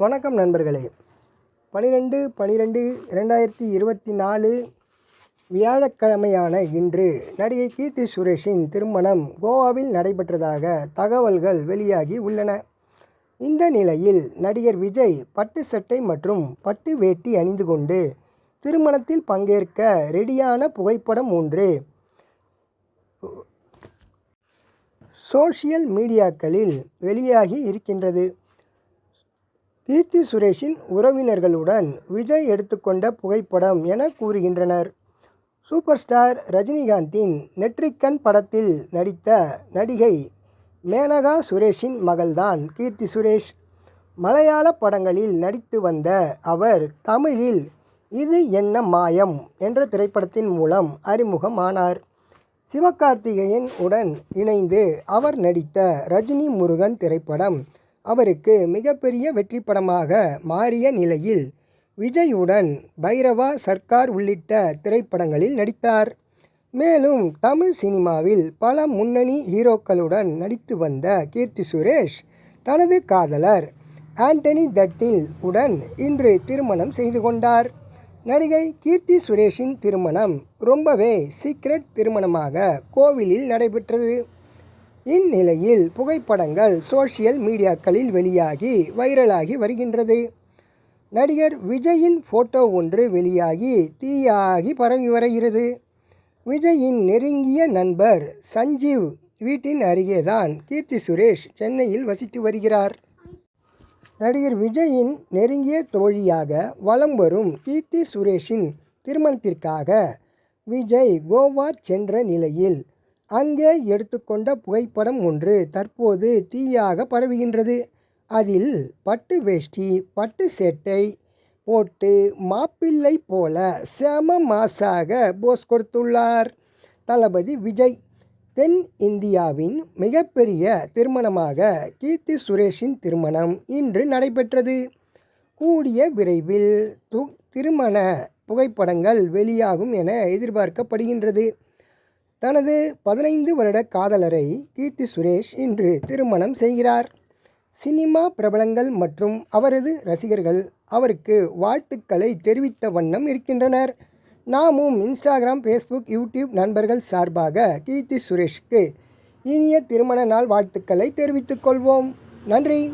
வணக்கம் நண்பர்களே. பனிரெண்டு பனிரெண்டு இரண்டாயிரத்தி இருபத்தி நாலு வியாழக்கிழமையான இன்று நடிகை கீர்த்தி சுரேஷின் திருமணம் கோவாவில் நடைபெற்றதாக தகவல்கள் வெளியாகி உள்ளன. இந்த நிலையில் நடிகர் விஜய் பட்டு சட்டை மற்றும் பட்டு வேட்டி அணிந்து கொண்டு திருமணத்தில் பங்கேற்க ரெடியான புகைப்படம் ஒன்று சோஷியல் மீடியாக்களில் வெளியாகி இருக்கின்றது. கீர்த்தி சுரேஷின் உறவினர்களுடன் விஜய் எடுத்துக்கொண்ட புகைப்படம் என கூறுகின்றனர். சூப்பர் ஸ்டார் ரஜினிகாந்தின் நெற்றிக்கண் படத்தில் நடித்த நடிகை மேனகா சுரேஷின் மகள்தான் கீர்த்தி சுரேஷ். மலையாள படங்களில் நடித்து வந்த அவர் தமிழில் இது என்ன மாயம் என்ற திரைப்படத்தின் மூலம் அறிமுகமானார். சிவகார்த்திகேயன் உடன் இணைந்து அவர் நடித்த ரஜினி முருகன் திரைப்படம் அவருக்கு மிகப்பெரிய வெற்றி படமாக மாறிய நிலையில் விஜயுடன் பைரவா சர்க்கார் உள்ளிட்ட திரைப்படங்களில் நடித்தார். மேலும் தமிழ் சினிமாவில் பல முன்னணி ஹீரோக்களுடன் நடித்து வந்த கீர்த்தி சுரேஷ் தனது காதலர் ஆண்டனி தட்டில் உடன் இன்று திருமணம் செய்து கொண்டார். நடிகை கீர்த்தி சுரேஷின் திருமணம் ரொம்பவே சீக்ரெட் திருமணமாக கோவிலில் நடைபெற்றது. இந்நிலையில் புகைப்படங்கள் சோஷியல் மீடியாக்களில் வெளியாகி வைரலாகி வருகின்றது. நடிகர் விஜயின் ஃபோட்டோ ஒன்று வெளியாகி தீயாகி பரவி வருகிறது. விஜயின் நெருங்கிய நண்பர் சஞ்சீவ் வீட்டின் அருகேதான் கீர்த்தி சுரேஷ் சென்னையில் வசித்து வருகிறார். நடிகர் விஜயின் நெருங்கிய தோழியாக வலம் வரும் கீர்த்தி சுரேஷின் திருமணத்திற்காக விஜய் கோவா சென்ற நிலையில் அங்கே எடுத்துக்கொண்ட புகைப்படம் ஒன்று தற்போது தீயாக பரவுகின்றது. அதில் பட்டு வேஷ்டி பட்டு சேட்டை போட்டு மாப்பிள்ளை போல செம மாசாக போஸ் கொடுத்துள்ளார். தளபதி விஜய் தென் இந்தியாவின் மிகப்பெரிய திருமணமாக கீர்த்தி சுரேஷின் திருமணம் இன்று நடைபெற்றது. கூடிய விரைவில் து திருமண புகைப்படங்கள் வெளியாகும் என எதிர்பார்க்கப்படுகின்றது. தனது பதினைந்து வருட காதலரை கீர்த்தி சுரேஷ் இன்று திருமணம் செய்கிறார். சினிமா பிரபலங்கள் மற்றும் அவரது ரசிகர்கள் அவருக்கு வாழ்த்துக்களை தெரிவித்த வண்ணம் இருக்கின்றனர். நாமும் இன்ஸ்டாகிராம் ஃபேஸ்புக் யூடியூப் நண்பர்கள் சார்பாக கீர்த்தி சுரேஷ்க்கு இனிய திருமண நாள் வாழ்த்துக்களை தெரிவித்துக் கொள்வோம். நன்றி.